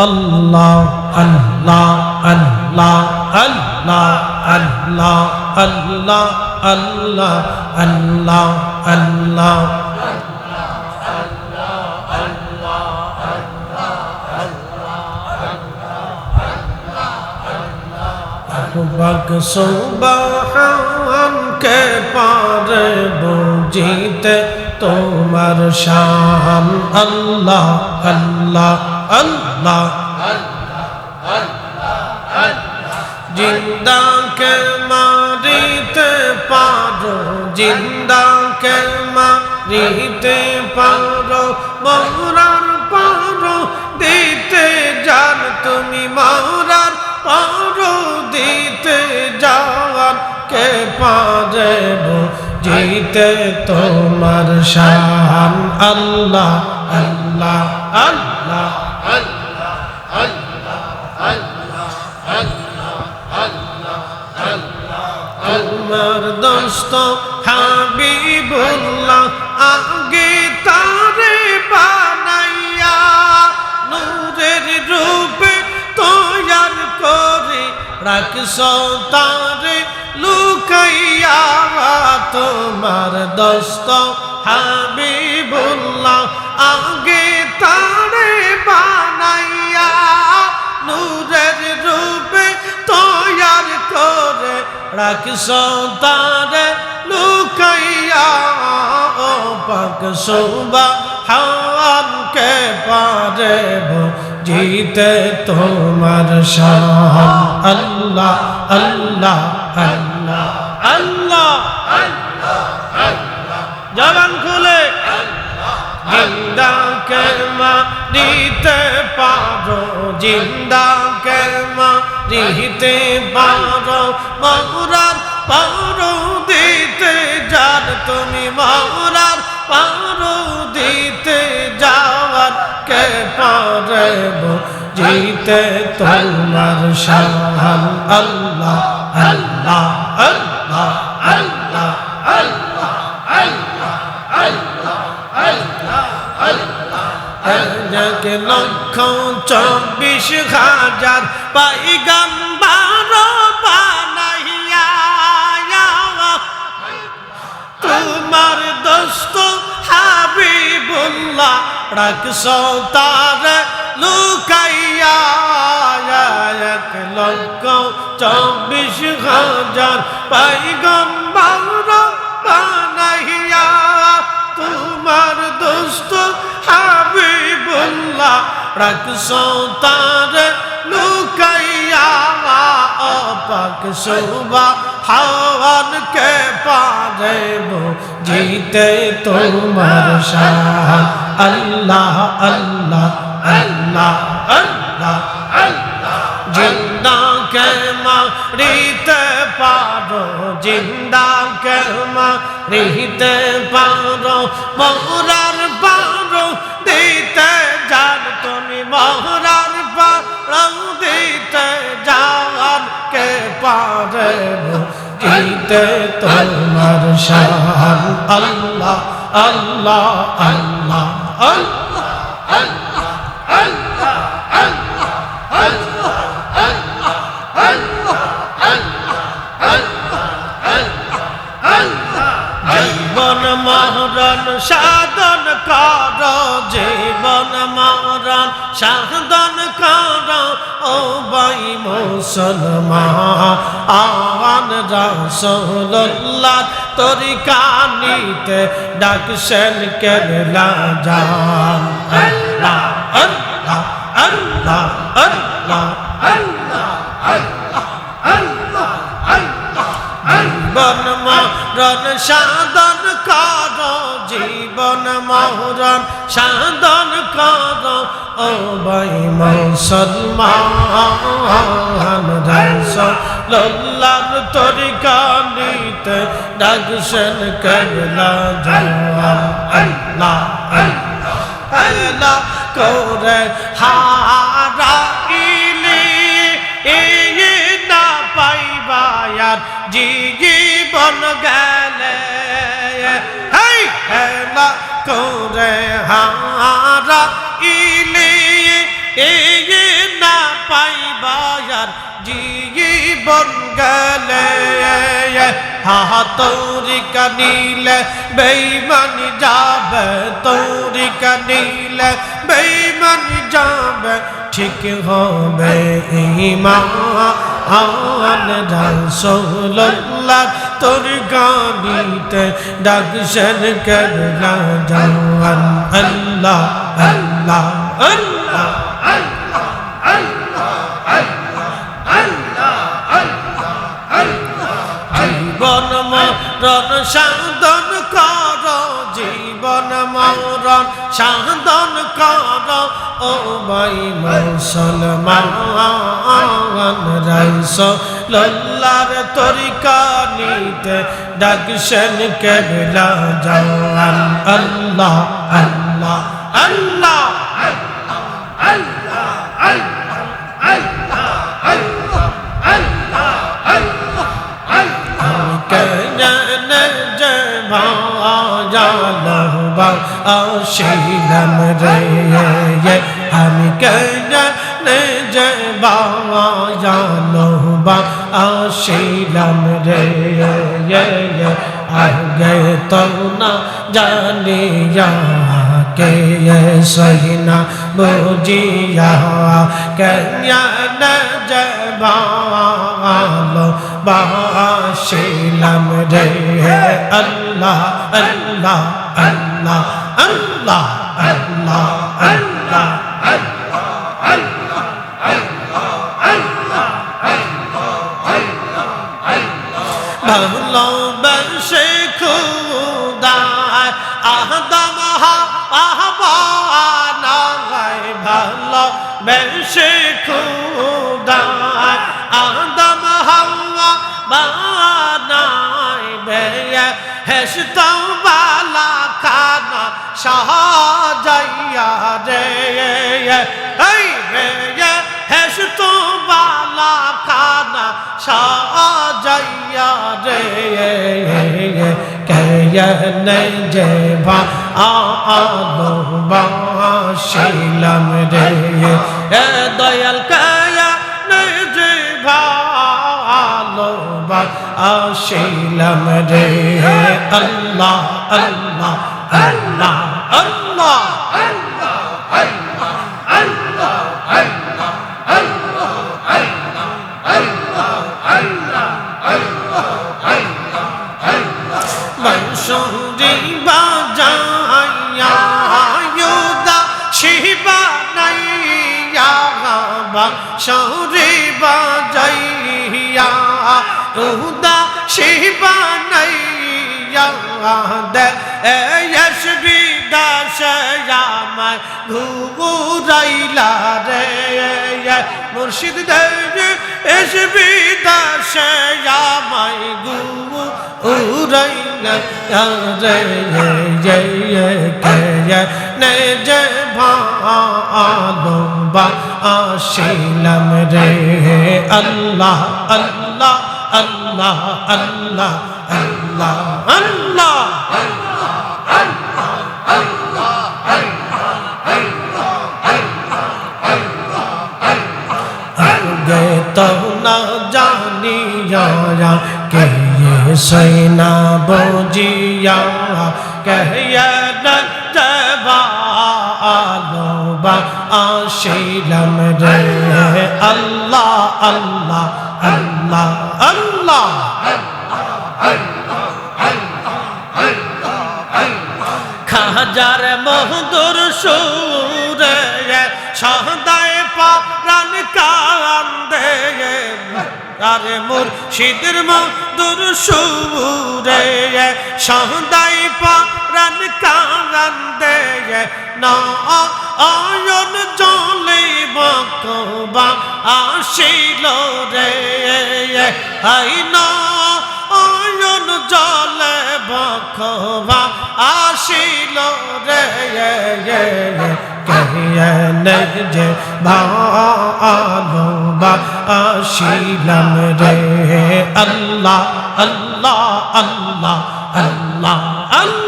আল্লাহ আল্লাহ আল্লাহ আল্লাহ আল্লাহ আল্লাহ আল্লাহ আল্লাহ আল্লাহ বক সুবহান কে পারে বুঝিতে তোমার শান আল্লাহ আল্লাহ আল্লাহ। জিন্দা কে মারিতে পারো জিন্দা কে মারিতে পারো, মরার পারো, দিতে জান তুমি মরার পারো, দিতে যাওয়ার কে পারে জিতে তোমার শান আল্লাহ আল্লাহ আল্লাহ। তোমার দোস্ত হাবিবুল্লাহ আগে তারে বানাইয়া নূরের রূপে তৈয়ার করে রাখছ, তারে লুকাইয়া তোমার দোস্ত হাবিবুল্লাহ রাখছ তারে লুকাইয়া ও পাক শোভা হাওয়ানকে পারে জিতে তোমার শাহ আল্লাহ আল্লাহ আল্লাহ আল্লাহ জবান খুলে জিন্দা কেমা দিতে পারো জিন্দা কেমা দিতে পারো মৌরার পারো দিতে যার তুমি মৌরার পারো দিতে যাওয়ার কে পারে জিতে তোমার শাহান আল্লাহ আল্লাহ আল্লাহ লক্ষ চব্বিশ হাজার পাইগাম্বার বানাইয়া তোমার দোস্ত হাবিবুল্লাহ রাখছ তার লুকাইয়া এক লক্ষ চব্বিশ হাজার পাইগম্বার বানাইয়া। তোমার দোস্ত হাবিবুল্লাহ রাখছ তার লুকাইয়া অপাক শোভা হাওয়ান কে পারে জিতে তোমার শাহ আল্লাহ আল্লাহ আল্লাহ আল্লাহ আল্লাহ। জিন্দা কে মারিতে পারো জিন্দা কে মারিতে পারো। মহুরার পারো, দিতে যান তুমি মহুরার পারো। দিতে যান কে পারে দিতে তোমার শান আল্লাহ আল্লাহ আল্লাহ জীবন মরণ সাধন কর জীবন মরণ সাধন ও বাই মুসলমান, আওয়ান রসুল্লাহ তরিকা নিতে ডাকছেন কেরলা যান আল্লাহ আল্লাহ আল্লাহ আল্লাহ আল্লাহ আল্লাহ। জীবন মরণ সাধন কর, জীবন মরণ সাধন কর। ভাই মুসলমান রসল্লার তরিকা নিতে ডাকছেন কেবলা জওয়ান আল্লাহ আল্লাহ করে হারা ইলি না পাইবায়ার জীবন গেলে। হেলা করে হারা ইলি পাইবার জীবন গেলে। হা তৌরি কানিলে বেইমানি যাবে, তৌরি কানিলে বেইমানি যাবে। ঠিক হবে ইমান রসোল্লাহ তোর গানিতে ডাকশন করলা জান আল্লাহ আল্লাহ আল্লাহ। জীবন মরণ, সাধন কর, জীবন মরণ, সাধন কর। ও ভাই মুসলমান রাইস, লল্লার তরিকা নিতে ডাকশন কেবলা জান আল্লাহ আল্লাহ আল্লাহ। আসিলাম রে আমি কে জানবা আসিলাম রে আগে তো না জানিয়া কে সহিনা বুঝিয়া কন্যা জবা বাসিলাম রে। আল্লাহ আল্লাহ আল্লাহ। আল্লাহ আল্লাহ আল্লাহ বেশে খুদা আদম হাওয়া বানাই বে হেসতো বালা কা সাহাযাইয়া রে এই বেয়া হেসতো বালা খানা সাজাইয়া রে কেয়ন যে ভা আলো বাশিলাম রে, এ দয়াল কেয়ন যে ভালো বাশিলাম রে আল্লাহ আল্লাহ। আল্লাহ আল্লাহ মনসুরি বাজাইয়া ইউদা শিবা নাইয়া মনসুরি বাজাইয়া ইউদা শিবা নাইয়া দে এসবি দাসয়ামায় ঘুরাইলা রে। মুর্শিদ দেব এসবি দাসয়ামায় ঘু উড়াইলা রে। জয় নে যে ভালো বা আসিলাম রে। আল্লাহ আল্লাহ আল্লাহ আল্লাহ আল্লাহ আল্লাহ। তব না জানিয়া কে সৈনা বজিয়া কহিয়া নবা আলোবা আশিলম রে। আল্লাহ আল্লাহ আল্লাহ আল্লাহ। খাজার মহদুর সুরে সদায় পারান কান্দে আরে মুর্শিদের মধুর সুরে সহদায় পারান কান্দে না আয়ন জলে বকবা আসিল রে, হাই না আয়ন জলে বকবা আসিল রে যে ভালো বা আসিলাম রে। আল্লাহ আল্লাহ আল্লাহ আল্লাহ আল্লাহ।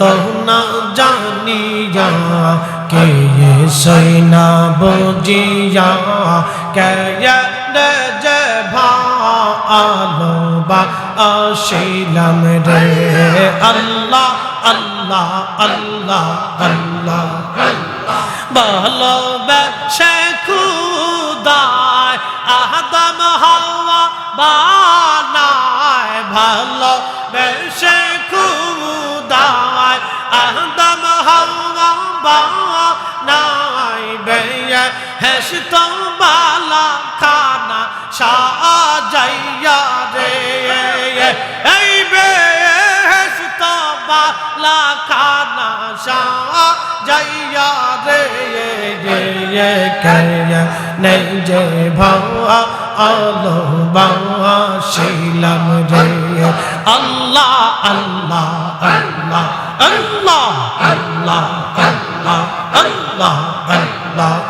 তো না জানিয়া কে সৈনা বুঝিয়া ভালো বা আসিলাম রে আল্লাহ আল্লাহ আল্লাহ আল্লাহ ভালোবেসে খুদায় আদম হাওয়া বানায় ভালোবেসে খুদায় আদম হাওয়া বানায় বেয়ে। হেসত বালা খানা সাজাইয়া রে এই বেয়ে হেসত বালা খানা সাজাইয়া রে কয়া নেই যে ভাওয়া আলো বাওয়া শিলাম রে। আল্লাহ আল্লাহ আল্লাহ আল্লাহ আল্লাহ। لا لا